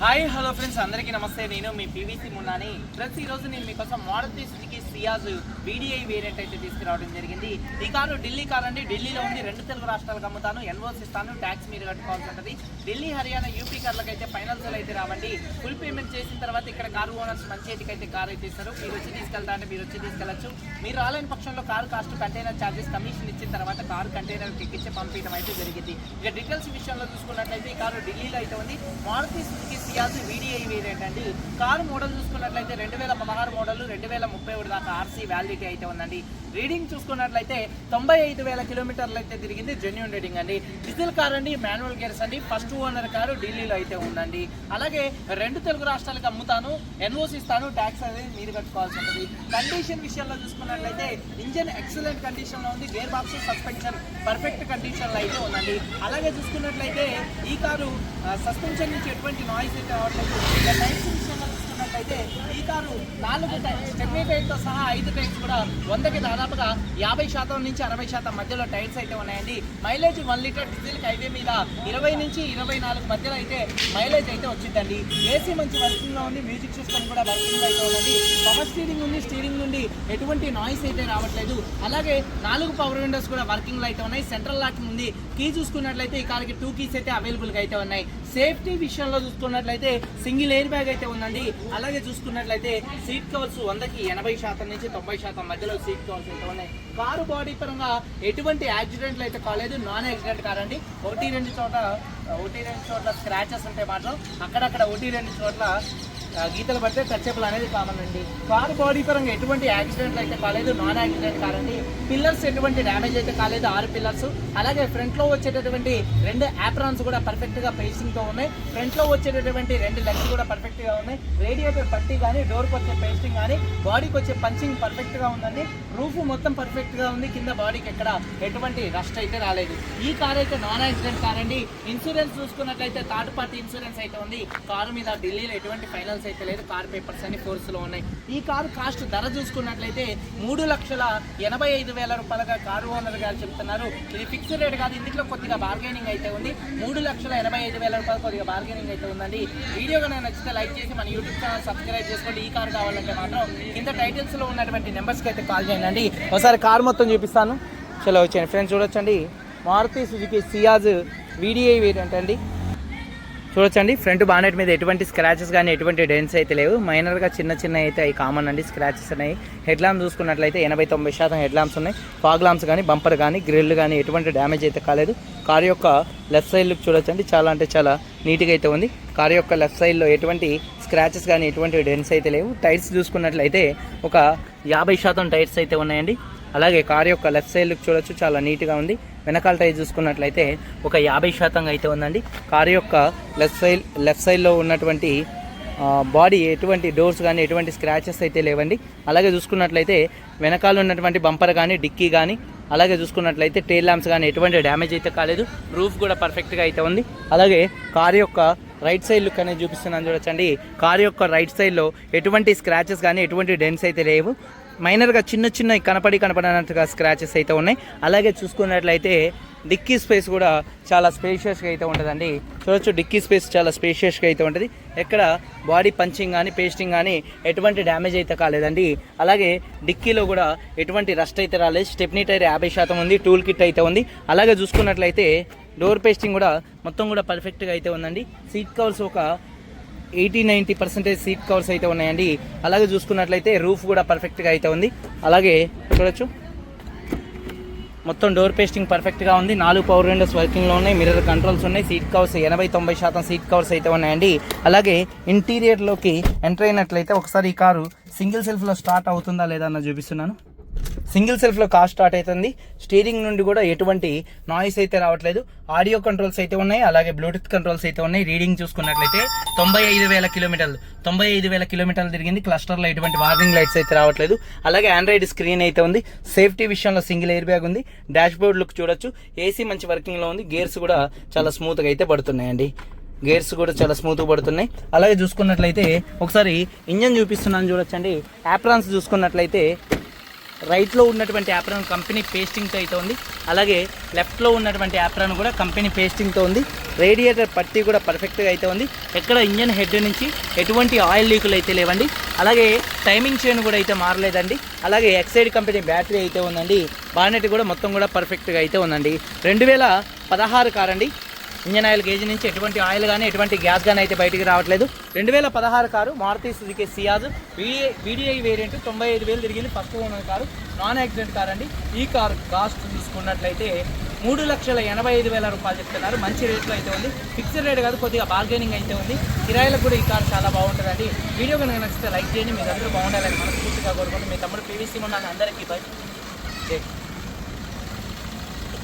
Hi hello friends అందరికీ నమస్తే. నేను మీ పీవీసీ మున్నాని. ఫ్రెండ్స్ ఈరోజు నేను మీకోసం Maruti Suzuki Ciaz VDI variant అయితే తీసుకురావడం జరిగింది. ఈ కారు ఢిల్లీ కార్ అండి ఢిల్లీలో ఉంది. రెండు తెలుగు రాష్ట్రాలకు అమ్ముతాను. ఎన్ఓసి ఇస్తాను ట్యాక్స్ మీరు కట్టుకోవాల్సి ఉంటుంది. ఢిల్లీ హర్యానా యూపీ కార్లకు అయితే ఫైనాన్స్ అయితే రావండి. ఫుల్ పేమెంట్ చేసిన తర్వాత ఇక్కడ కారు ఓనర్స్ మంచి చేతికి అయితే కారు అయితే ఇస్తారు. మీరు వచ్చి తీసుకెళ్తా అంటే మీరు వచ్చి తీసుకెళ్ళచ్చు. మీరు రాలేని పక్షంలో car cost container charges commission ఇచ్చిన తర్వాత కారు కంటైనర్ ఎక్కించి పంపించడం అయితే జరిగింది. ఇక డీటెయిల్స్ విషయంలో చూసుకున్నట్లయితే ఈ కారు ఢిల్లీలో అయితే ఉంది. Maruti Suzuki Ciaz VDI variant అండి కారు మోడల్ చూసుకున్నట్లయితే రెండు వేల పదహారు మోడల్ రెండు వేల ముప్పై ఒకటి దాకా ఆర్సీ వ్యాలిడిటీ అయితే ఉందండి. రీడింగ్ చూసుకున్నట్లయితే తొంభై ఐదు వేల కిలోమీటర్లు అయితే తిరిగింది జెన్యున్ రీడింగ్ అండి. డీజిల్ కార్ అండి మాన్యువల్ గేర్స్ అండి ఫస్ట్ ఓనర్ కారు ఢిల్లీలో అయితే ఉందండి. అలాగే రెండు తెలుగు రాష్ట్రాలకు అమ్ముతాను ఎన్ఓసి ఇస్తాను ట్యాక్స్ అనేది మీరు కట్టుకోవాల్సి ఉంటుంది. కండిషన్ విషయంలో చూసుకున్నట్లయితే ఇంజన్ ఎక్సలెంట్ కండిషన్లో ఉంది గేర్ బాక్స్ సస్పెన్షన్ పర్ఫెక్ట్ కండిషన్లో అయితే ఉందండి. అలాగే చూసుకున్నట్లయితే ఈ కారు సస్పెన్షన్ నుంచి ఎటువంటి నాయిస్ అయితే రావట్లేదు ఇక టైర్స్ విషయంలో చూసుకున్నట్లయితే ఈ కారు నాలుగు స్టెప్నీ టైర్తో సహా ఐదు టైర్స్ కూడా వందకి దాదాపుగా యాభై శాతం నుంచి అరవై శాతం మధ్యలో టైర్స్ అయితే ఉన్నాయండి. Mileage one litre diesel highway మీద ఇరవై నుంచి ఇరవై నాలుగు మధ్యలో అయితే మైలేజ్ అయితే వచ్చిందండి. ఏసీ మంచి వర్కింగ్లో ఉంది మ్యూజిక్ సిస్టమ్ కూడా వర్కింగ్ అయితే ఉందండి. పవర్ స్టీరింగ్ ఉంది స్టీరింగ్ నుండి ఎటువంటి నాయిస్ అయితే రావట్లేదు. అలాగే నాలుగు పవర్ విండోస్ కూడా వర్కింగ్లో అయితే ఉన్నాయి. సెంట్రల్ లాకింగ్ ఉంది. కీ చూసుకున్నట్లయితే ఈ కార్కి టూ కీస్ అయితే అవైలబుల్గా అయితే ఉన్నాయి. సేఫ్టీ విషయంలో చూసుకున్నట్లయితే సింగిల్ ఎయిర్ బ్యాగ్ అయితే ఉందండి. అలాగే అలాగే చూసుకున్నట్లయితే సీట్ కవర్స్ వందకి ఎనభై శాతం నుంచి తొంభై శాతం మధ్యలో సీట్ కవర్స్ అయితే ఉన్నాయి. కారు బాడీ పరంగా ఎటువంటి యాక్సిడెంట్లు అయితే కాలేదు. నాన్ యాక్సిడెంట్ కారండి ఒకటి రెండు చోట ఒకటి రెండు చోట్ల స్క్రాచెస్ ఉంటాయి మాత్రం అక్కడక్కడ ఒకటి రెండు చోట్ల గీతలు పడితే టచబుల్ అనేది కామన్ అండి. కారు బాడీ పరంగా ఎటువంటి యాక్సిడెంట్లు అయితే కాలేదు నాన్ యాక్సిడెంట్ కాదండి పిల్లర్స్ ఎటువంటి డ్యామేజ్ అయితే కాలేదు ఆరు పిల్లర్స్ అలాగే ఫ్రంట్లో వచ్చేటటువంటి రెండు యాప్రాన్స్ కూడా పర్ఫెక్ట్గా పేస్టింగ్తో ఉన్నాయి. ఫ్రంట్లో వచ్చేటటువంటి రెండు లెగ్స్ కూడా పర్ఫెక్ట్గా ఉన్నాయి. రేడియేటర్ పట్టి కానీ డోర్కి వచ్చే పేస్టింగ్ కానీ బాడీకి వచ్చే పంచింగ్ పర్ఫెక్ట్గా ఉందండి. రూఫ్ మొత్తం పర్ఫెక్ట్గా ఉంది. కింద బాడీకి ఎక్కడ ఎటువంటి రస్ట్ అయితే రాలేదు. ఈ కార్ అయితే నాన్ యాక్సిడెంట్ కారండి. ఇన్సూరెన్స్ చూసుకున్నట్లయితే థర్డ్ పార్టీ ఇన్సూరెన్స్ అయితే ఉంది. కారు మీద ఢిల్లీలో ఎటువంటి ఫైనాన్స్ అయితే లేదు. కార్ పేపర్స్ అన్ని ఫోర్స్లో ఉన్నాయి. ఈ కారు కాస్ట్ ధర చూసుకున్నట్లయితే మూడు లక్షల ఎనభై ఐదు వేల రూపాయలుగా కారు ఓనర్ గారు చెప్తున్నారు. ఇది ఫిక్స్డ్ రేట్ కాదు ఇందులో కొద్దిగా బార్గెనింగ్ అయితే ఉంది. మూడు లక్షల ఎనభై ఐదు వేల రూపాయలు కొద్దిగా బార్గెనింగ్ అయితే ఉందండి. వీడియో కనుక నచ్చితే లైక్ చేసి మన యూట్యూబ్ ఛానల్ సబ్స్క్రైబ్ చేసుకోండి. ఈ కార్ కావాలంటే మాత్రం కింద టైటిల్స్లో ఉన్నటువంటి నెంబర్స్కి అయితే కాల్ చేయండి ఒకసారి కార్ మొత్తం చూపిస్తాను. చలో వచ్చాను ఫ్రెండ్స్ చూడొచ్చండి. Maruti Suzuki Ciaz VDI variant అండి చూడొచ్చండి. ఫ్రంట్ బానెట్ మీద ఎటువంటి స్క్రాచెస్ కానీ ఎటువంటి డెన్స్ అయితే లేవు. మైనర్గా చిన్న చిన్న అయితే అవి కామన్ అండి స్క్రాచెస్ ఉన్నాయి హెడ్ ల్యాంప్ చూసుకున్నట్లయితే ఎనభై తొంభై శాతం హెడ్ ల్యాంప్స్ ఉన్నాయి. ఫాగ్ ల్యాంప్స్ కానీ బంపర్ కానీ గ్రిల్ కానీ ఎటువంటి డ్యామేజ్ అయితే కాలేదు. కార్ యొక్క లెఫ్ట్ సైడ్ లుక్ చూడొచ్చండి. చాలా అంటే చాలా నీట్గా అయితే ఉంది. కార్ యొక్క లెఫ్ట్ సైడ్లో ఎటువంటి స్క్రాచెస్ కానీ ఎటువంటి డెన్స్ అయితే లేవు. టైర్స్ చూసుకున్నట్లయితే ఒక యాభై శాతం టైర్స్ అయితే ఉన్నాయండి. అలాగే కార్ యొక్క లెఫ్ట్ సైడ్ లుక్ చూడొచ్చు చాలా నీట్గా ఉంది. వెనకాల టైర్ చూసుకున్నట్లయితే ఒక యాభై శాతంగా అయితే ఉందండి. కార్ యొక్క లెఫ్ట్ సైడ్ లెఫ్ట్ సైడ్లో ఉన్నటువంటి బాడీ ఎటువంటి డోర్స్ కానీ ఎటువంటి స్క్రాచెస్ అయితే లేవండి. అలాగే చూసుకున్నట్లయితే వెనకాల ఉన్నటువంటి బంపర్ కానీ డిక్కీ కానీ అలాగే చూసుకున్నట్లయితే టైల్ ల్యాంప్స్ కానీ ఎటువంటి డ్యామేజ్ అయితే కాలేదు. రూఫ్ కూడా పర్ఫెక్ట్గా అయితే ఉంది. అలాగే కార్ యొక్క రైట్ సైడ్ లుక్ అనేది చూపిస్తున్నాను చూడొచ్చండి. కార్ యొక్క రైట్ సైడ్లో ఎటువంటి స్క్రాచెస్ కానీ ఎటువంటి డెన్స్ అయితే లేవు. మైనర్గా చిన్న చిన్న కనపడి కనపడినట్టుగా స్క్రాచెస్ అయితే ఉన్నాయి. అలాగే చూసుకున్నట్లయితే డిక్కీ స్పేస్ కూడా చాలా స్పేషియస్గా అయితే ఉంటుందండి. చూడొచ్చు డిక్కీ స్పేస్ చాలా స్పేషియస్గా అయితే ఉంటుంది. ఎక్కడ బాడీ పంచింగ్ కానీ పేస్టింగ్ కానీ ఎటువంటి డ్యామేజ్ అయితే కాలేదండి. అలాగే డిక్కీలో కూడా ఎటువంటి రస్ట్ అయితే రాలేదు. స్టెప్నీ టైర్ యాభై శాతం ఉంది టూల్ కిట్ అయితే ఉంది. అలాగే చూసుకున్నట్లయితే డోర్ పేస్టింగ్ కూడా మొత్తం కూడా పర్ఫెక్ట్గా అయితే ఉందండి. సీట్ కవర్స్ ఒక eighty ninety percentage seat covers అయితే ఉన్నాయండి. అలాగే చూసుకున్నట్లయితే రూఫ్ కూడా పర్ఫెక్ట్గా అయితే ఉంది. అలాగే చూడొచ్చు. మొత్తం డోర్ పేస్టింగ్ పర్ఫెక్ట్గా ఉంది. నాలుగు పవర్ విండోస్ వర్కింగ్లో ఉన్నాయి. మిర్రర్ కంట్రోల్స్ ఉన్నాయి. సీట్ కవర్స్ ఎనభై తొంభై శాతం సీట్ కవర్స్ అయితే ఉన్నాయండి. అలాగే ఇంటీరియర్లోకి ఎంటర్ అయినట్లయితే ఒకసారి ఈ కారు సింగిల్ సెల్ఫ్లో స్టార్ట్ అవుతుందా లేదా అన్న చూపిస్తున్నాను. సింగిల్ సెల్ఫ్లో కార్ స్టార్ట్ అవుతుంది. స్టీరింగ్ నుండి కూడా ఎటువంటి నాయిస్ అయితే రావట్లేదు. ఆడియో కంట్రోల్స్ అయితే ఉన్నాయి. అలాగే బ్లూటూత్ కంట్రోల్స్ అయితే ఉన్నాయి. రీడింగ్ చూసుకున్నట్లయితే తొంభై ఐదు వేల కిలోమీటర్లు తొంభై ఐదు వేల కిలోమీటర్లు తిరిగింది. క్లస్టర్లో ఎటువంటి వార్నింగ్ లైట్స్ అయితే రావట్లేదు. అలాగే ఆండ్రాయిడ్ స్క్రీన్ అయితే ఉంది. సేఫ్టీ విషయంలో సింగిల్ ఎయిర్ బ్యాగ్ ఉంది. డాష్ బోర్డ్ లుక్ చూడొచ్చు ఏసీ మంచి వర్కింగ్లో ఉంది. గేర్స్ కూడా చాలా స్మూత్గా అయితే పడుతున్నాయండి. గేర్స్ కూడా చాలా స్మూత్గా పడుతున్నాయి. అలాగే చూసుకున్నట్లయితే ఒకసారి ఇంజన్ చూపిస్తున్నాను చూడొచ్చండి. యాప్రాన్స్ చూసుకున్నట్లయితే రైట్లో ఉన్నటువంటి యాప్రాన్ కంపెనీ పేస్టింగ్తో అయితే ఉంది అలాగే లెఫ్ట్లో ఉన్నటువంటి యాప్రాన్ కూడా కంపెనీ పేస్టింగ్తో ఉంది. రేడియేటర్ పట్టి కూడా పర్ఫెక్ట్గా అయితే ఉంది ఎక్కడ ఇంజన్ హెడ్ నుంచి ఎటువంటి ఆయిల్ లీకులు అయితే లేవండి. అలాగే టైమింగ్ చైన్ కూడా అయితే మారలేదండి. అలాగే ఎక్సైడ్ కంపెనీ బ్యాటరీ అయితే ఉందండి. బానెట్ కూడా మొత్తం కూడా పర్ఫెక్ట్గా అయితే ఉందండి. రెండు వేల పదహారు కారండి ఇంజన్ ఆయిల్ గేజ్ నుంచి ఎటువంటి ఆయిల్ కానీ ఎటువంటి గ్యాస్ కానీ అయితే బయటికి రావట్లేదు. రెండు వేల పదహారు car Maruti Suzuki Ciaz VDI VDI variant తొంభై ఐదు వేలు తిరిగింది. First owner car non accident car అండి. ఈ కార్ కాస్ట్ చూసుకున్నట్లయితే మూడు లక్షల ఎనభై ఐదు వేల రూపాయలు చెప్తున్నారు. మంచి రేట్లో అయితే ఉంది. ఫిక్స్డ్ రేట్ కాదు కొద్దిగా బార్గెనింగ్ అయితే ఉంది. కిరాయిలకు కూడా ఈ కార్ చాలా బాగుంటుందండి. వీడియో కనుక నచ్చితే లైక్ చేయండి. మీరు అందరూ బాగుండాలని మనస్ఫూర్తిగా కోరుకుంటూ మీ తమ్ముడు పీవీసీ ఉన్న అందరికీ బై. జై